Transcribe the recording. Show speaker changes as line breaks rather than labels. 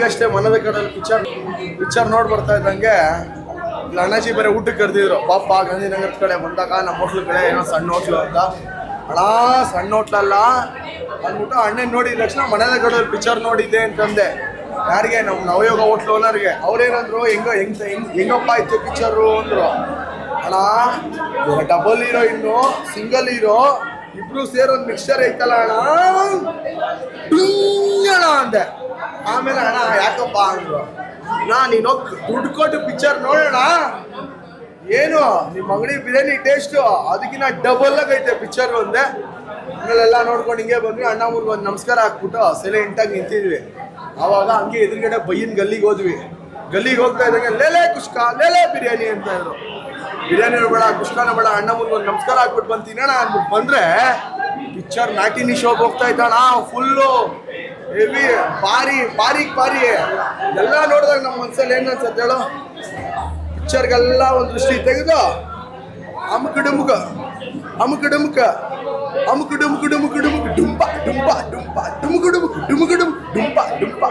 ಈಗಷ್ಟೇ ಮನದ ಕಡಲ್ಲಿ picture picture ನೋಡಿ ಬರ್ತಾ ಇದ್ದಂಗೆ ಇಲ್ಲಿ ಅಣ್ಣಾಜಿ ಬೇರೆ ಊಟಕ್ಕೆ ಕರೆದಿದ್ರು. ಪಾಪ ಗಾಂಧಿನಗರದ ಕಡೆ ಬಂದಾಗ ನಮ್ಮ ಹೋಟ್ಲು ಕಡೆ ಏನೋ ಸಣ್ಣ ಹೋಟ್ಲು ಅಂತ. ಅಣ್ಣ, ಸಣ್ಣ ಹೋಟ್ಲಲ್ಲ? ಅಂದ್ಬಿಟ್ಟು ಅಣ್ಣನ ನೋಡಿದ ತಕ್ಷಣ ಮನದ ಕಡಲ್ಲಿ ಪಿಕ್ಚರ್ ನೋಡಿದ್ದೆ ಅಂತಂದೆ ಯಾರಿಗೆ? ನಮ್ಮ ನವಯೋಗ ಹೋಟ್ಲು ಓನರ್ಗೆ ಅವ್ರೇನಂದ್ರು? ಹೆಂಗ ಹೆಂಗ್ ಹೆಂಗ್ ಹೆಂಗಪ್ಪ ಆಯ್ತು ಪಿಕ್ಚರು ಅಂದರು. ಅಣ್ಣ ಡಬಲ್ ಹೀರೋ ಇನ್ನು ಸಿಂಗಲ್ ಹೀರೋ ಇಬ್ರು ಸೇರೋ ಮಿಕ್ಸ್ಚರ್ ಐತಲ್ಲ ಅಣ್ಣ ಅಂದೆ. ಆಮೇಲೆ ಅಣ್ಣ, ಯಾಕಪ್ಪ ಅಂದ್ರು ನಾ ನೀನು ದುಡ್ಡು ಕೊಟ್ಟು ಪಿಕ್ಚರ್ ನೋಡೋಣ. ಏನು ನಿಮ್ಮ ಅಂಗಡಿ ಬಿರಿಯಾನಿ ಟೇಸ್ಟು ಅದಕ್ಕಿಂತ ಡಬಲ್ ಆಗೈತೆ ಪಿಕ್ಚರ್ ಒಂದೇ. ಆಮೇಲೆಲ್ಲ ನೋಡ್ಕೊಂಡು ಹಿಂಗೆ ಬಂದ್ವಿ. ಅಣ್ಣ ಒಂದು ನಮಸ್ಕಾರ ಹಾಕ್ಬಿಟ್ಟು ಸೈಲೆಂಟಾಗಿ ನಿಂತಿದ್ವಿ. ಆವಾಗ ಹಂಗೆ ಎದುರುಗಡೆ ಬೈಯಿನ ಗಲ್ಲಿಗೆ ಹೋದ್ವಿ. ಗಲ್ಲಿಗೆ ಹೋಗ್ತಾ ಇದ್ದಂಗೆ ಲೇಲೆ ಕುಷ್ಕ ಲೇಲೆ ಬಿರಿಯಾನಿ ಅಂತ ಇದ್ರು ಬಿರಿಯಾನಿ ಬೇಡ, ಕುಷ್ಕಾನ ಬೇಡ, ಅಣ್ಣ ಒಂದು ನಮಸ್ಕಾರ ಹಾಕ್ಬಿಟ್ಟು ಬಂದು ತಿನ್ನೋಣ ಅಂದ್ಬಿಟ್ಟು ಬಂದ್ರೆ ಪಿಕ್ಚರ್ ಮ್ಯಾಟಿನಿ ಶೋಗೆ ಹೋಗ್ತಾ ಇದ್ದಾನ ಫುಲ್ಲು ಹೆವಿ ಭಾರಿ ಭಾರಿ ಭಾರಿ. ಎಲ್ಲ ನೋಡಿದಾಗ ನಮ್ಮ ಮನಸ್ಸಲ್ಲಿ ಏನು ಅನ್ಸತ್ತೆ ಹೇಳು? ಪಿಕ್ಚರ್ಗೆಲ್ಲ ಒಂದು ದೃಷ್ಟಿ ತೆಗೆದು ಅಮುಕ ಡುಮುಕ ಅಮುಕ ಡುಮುಕ ಅಮುಕ ಡುಮುಕ ಡುಮುಕ ಡುಮುಕ ಡುಂಬ ಡುಂಬ ಡುಂಬ ಡುಮುಕ ಡುಮುಕ ಡುಮುಕ ಡುಮುಕ ಡುಂಬ ಡುಂಬ